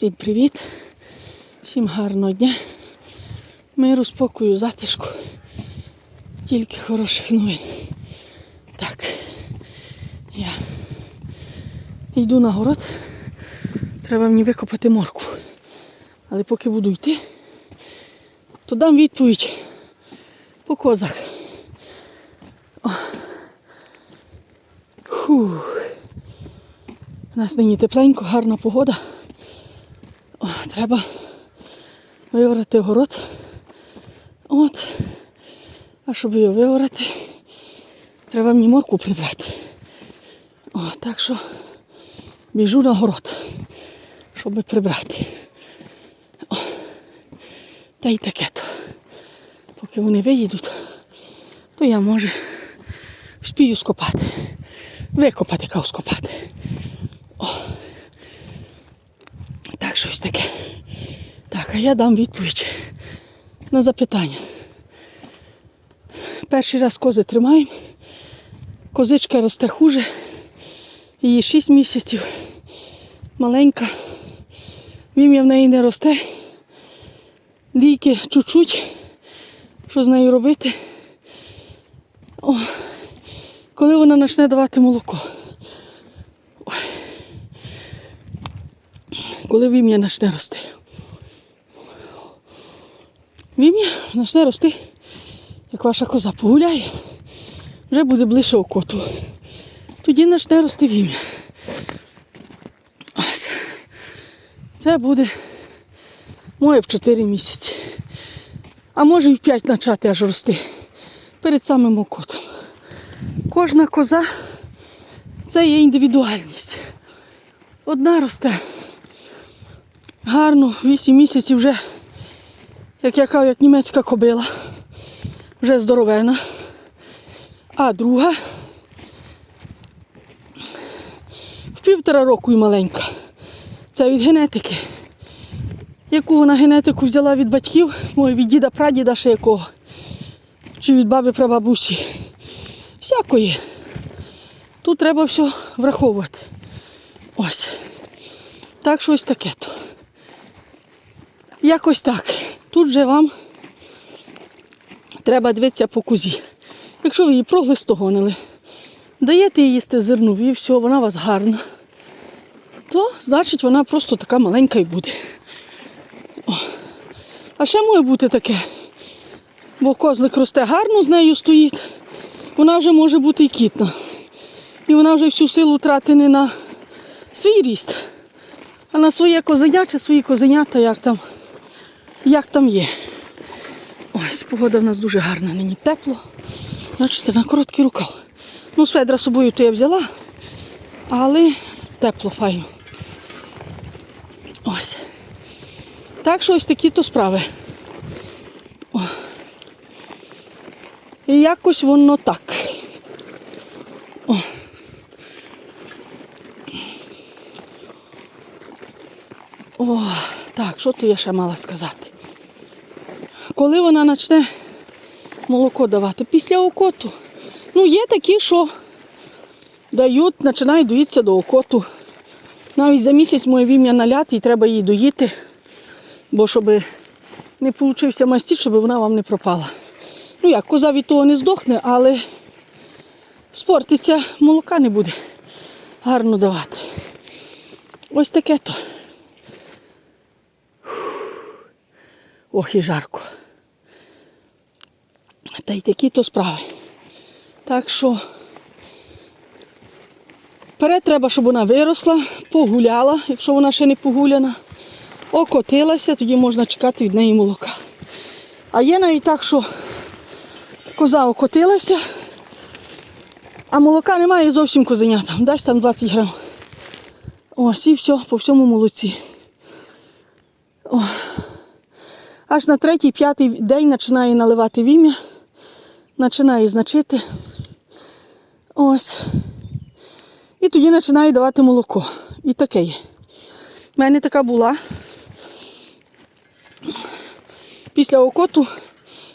Всім привіт, всім гарного дня. Миру, спокою, затишку. Тільки хороших новин. Так, я йду на город. Треба мені викопати морку. Але поки буду йти, то дам відповідь по козах. О. Фух. У нас нині тепленько, гарна погода. О, треба виорати город. От. А щоб його виорати, треба мені морку прибрати. О, так що біжу на город, щоб прибрати. О. Та й таке то. Поки вони виїдуть, то я може вспію скопати. Викопати, кав скопати. Так, щось Так, а я дам відповідь на запитання. Перший раз кози тримаємо. Козичка росте хуже. Їй 6 місяців. Маленька. Вім'я в неї не росте. Ліки чуть-чуть. Що з нею робити? О, коли вона почне давати молоко. Коли вім'я почне рости. Вім'я почне рости, як ваша коза погуляє, вже буде ближче окоту. Тоді почне рости вім'я. Ось. Це буде моє в 4 місяці. А може і в 5 почати аж рости перед самим окотом. Кожна коза це є індивідуальність. Одна росте гарно, 8 місяців вже, як я кажу, як німецька кобила, вже здоровена. А друга в півтора року і маленька. Це від генетики. Яку вона генетику взяла від батьків, може від діда прадіда ще якого, чи від баби прабабусі. Всякої. Тут треба все враховувати. Ось. Так щось таке то. Якось так. Тут же вам треба дивитися по кузі. Якщо ви її проглистогонили, даєте їй їсти зерну і все, вона у вас гарна, то значить вона просто така маленька і буде. О. А ще може бути таке, бо козлик росте гарно, з нею стоїть, вона вже може бути і кітна. І вона вже всю силу тратить не на свій ріст, а на своє козеня чи свої козенята, як там як там є. Ось, погода в нас дуже гарна, нині тепло. Бачите, на короткий рукав. Ну, сведра з собою то я взяла, але тепло файно. Ось. Так що ось такі то справи. О. І якось воно так. О. О, так, що тут я ще мала сказати? Коли вона почне молоко давати? Після окоту. Ну, є такі, що дають, починають доїтися до окоту. Навіть за місяць моє вім'я наляти і треба її доїти, бо щоб не получився мастіт, щоб вона вам не пропала. Ну як, коза від того не здохне, але спортиться, молока не буде гарно давати. Ось таке то. Ох і жарко. Та й такі то справи. Так що вперед треба, щоб вона виросла, погуляла, якщо вона ще не погуляна, окотилася, тоді можна чекати від неї молока. А є навіть так, що коза окотилася, а молока немає зовсім козенята. Дасть там 20 грам. Ось і все, по всьому молоці. О. Аж на третій, п'ятий день починає наливати вім'я, починає значити. Ось. І тоді починає давати молоко. І таке є. У мене така була. Після окоту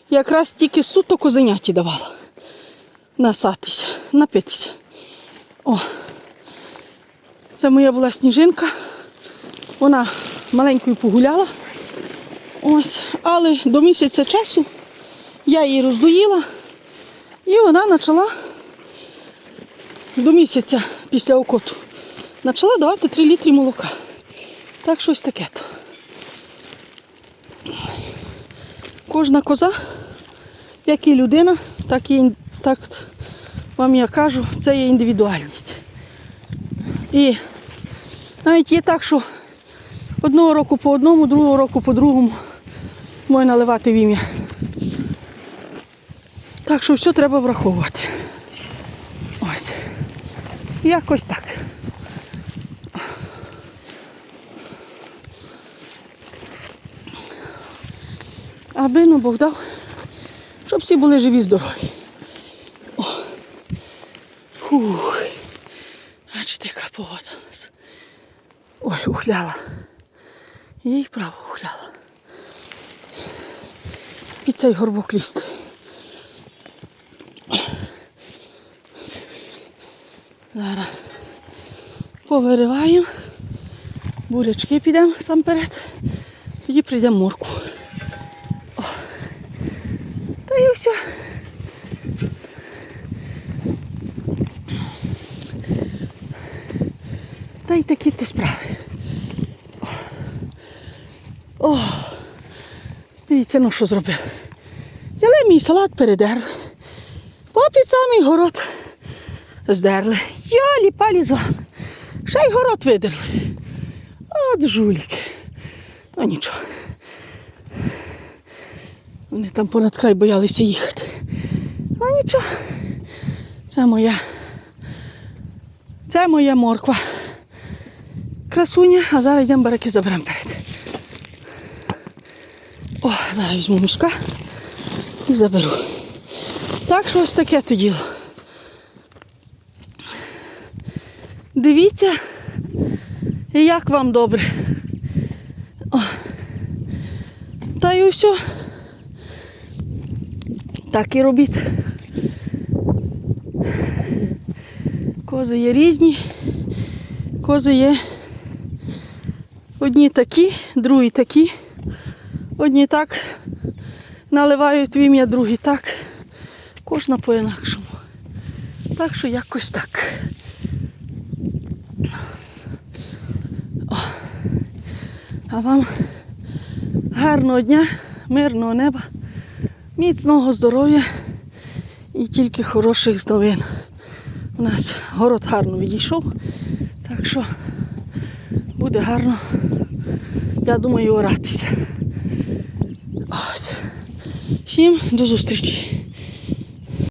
якраз тільки суто козеняті давала. Насатися, напитися. О. Це моя була сніжинка. Вона маленькою погуляла. Ось, але до місяця часу я її роздоїла, і вона почала до місяця після окоту почала давати 3 літри молока. Так щось таке то. Кожна коза, як і людина, так і так вам я кажу, це є індивідуальність. І навіть є так, що одного року по одному, другого року по другому можна наливати в ім'я. Так що все треба враховувати. Ось. Якось так. Аби ну Бог дав, щоб всі були живі, здорові. О. Фух. Бачите, яка погода у нас. Ой, ухляла. Їй право ухляла. Під цей горбок лізти. Зараз повириваємо. Бурячки підемо сам перед. Тоді прийдемо морку. О. Та і все. Та й такі то справи. О. О. Дивіться, ну що зробили. Взяли мій салат передерли. Попід самий город здерли. Йолі палі з вами. Ще й город видерли. От жуліки. Ну нічого. Вони там понад край боялися їхати. Ну нічого. Це моя. Це моя морква. Красуня, а зараз йдемо бараки заберемо перед. О, зараз візьму мішка і заберу. Так що ось таке то діло. Дивіться, як вам добре. О. Та й усе. Так і робіть. Кози є різні. Кози є одні такі, другі такі. Одні так наливають в ім'я, другі так. Кожна по-інакшому. Так що якось так. А вам гарного дня, мирного неба, міцного здоров'я і тільки хороших новин. У нас город гарно відійшов, так що буде гарно, я думаю, оратися. Ось. Всім до зустрічі.